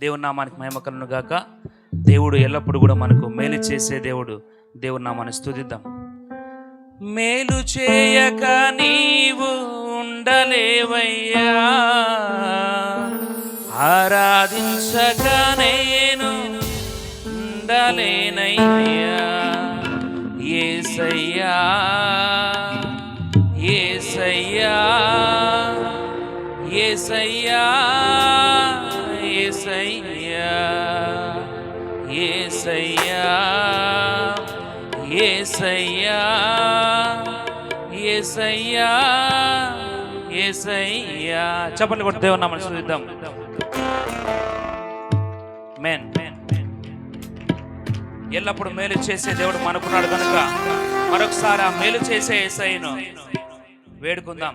దేవుని నామానికి మహిమ గాక. దేవుడు ఎల్లప్పుడూ కూడా మనకు మేలు చేసే దేవుడు. దేవుని నామాన్ని స్థుతిద్దాం మేలు చేయక నీవు ఉండలేవయ్యా. ఆరాధించక నేను ఉండలేనయ్యా. ఏసయ్యా ఏసయ్యా. ఏసయ్యా ఏసయ్యా ఏసయ్యా ఏసయ్యా ఏసయ్యా ఏసయ్యా. చెప్పండి కొట్టి దేవుని నామని చూద్దాం మెన్ ఎల్లప్పుడు మేలు చేసే దేవుడు మనకున్నాడు కనుక మరొకసారి ఆ మేలు చేసే ఏసైను వేడుకుందాం.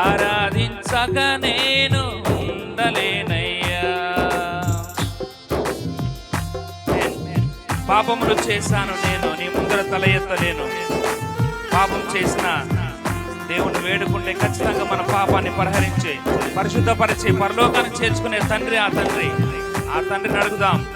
ఆరాధించక నేను ఉండలేనయ్యా. పాపములు చేశాను నేను నీ ముందర తల ఎత్తలేను. పాపం చేసిన దేవుని వేడుకుంటే ఖచ్చితంగా మన పాపాన్ని పరిహరించి పరిశుద్ధపరిచి పరలోకాన్ని చేర్చుకునే తండ్రి ఆ తండ్రి. ఆ తండ్రిని అడుగుదాం.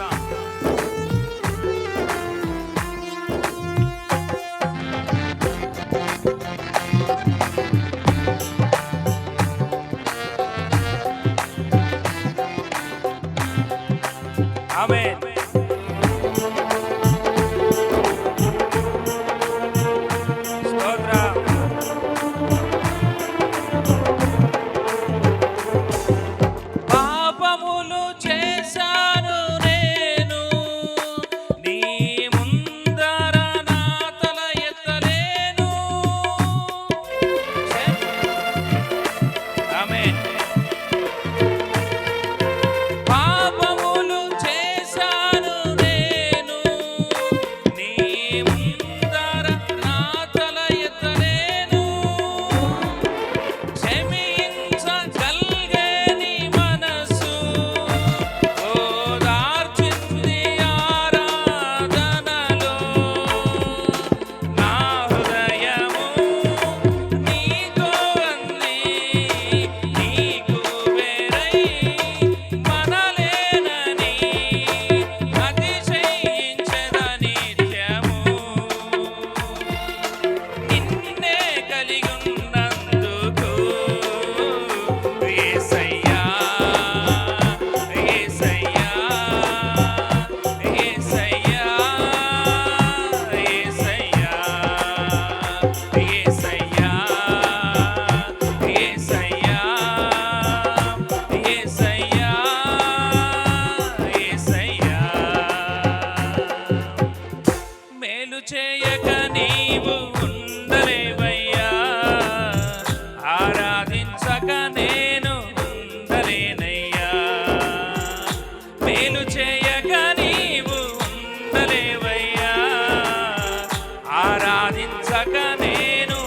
సాధించక నేను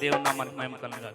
దేవుని నామానికి మహిమ కలుగుగా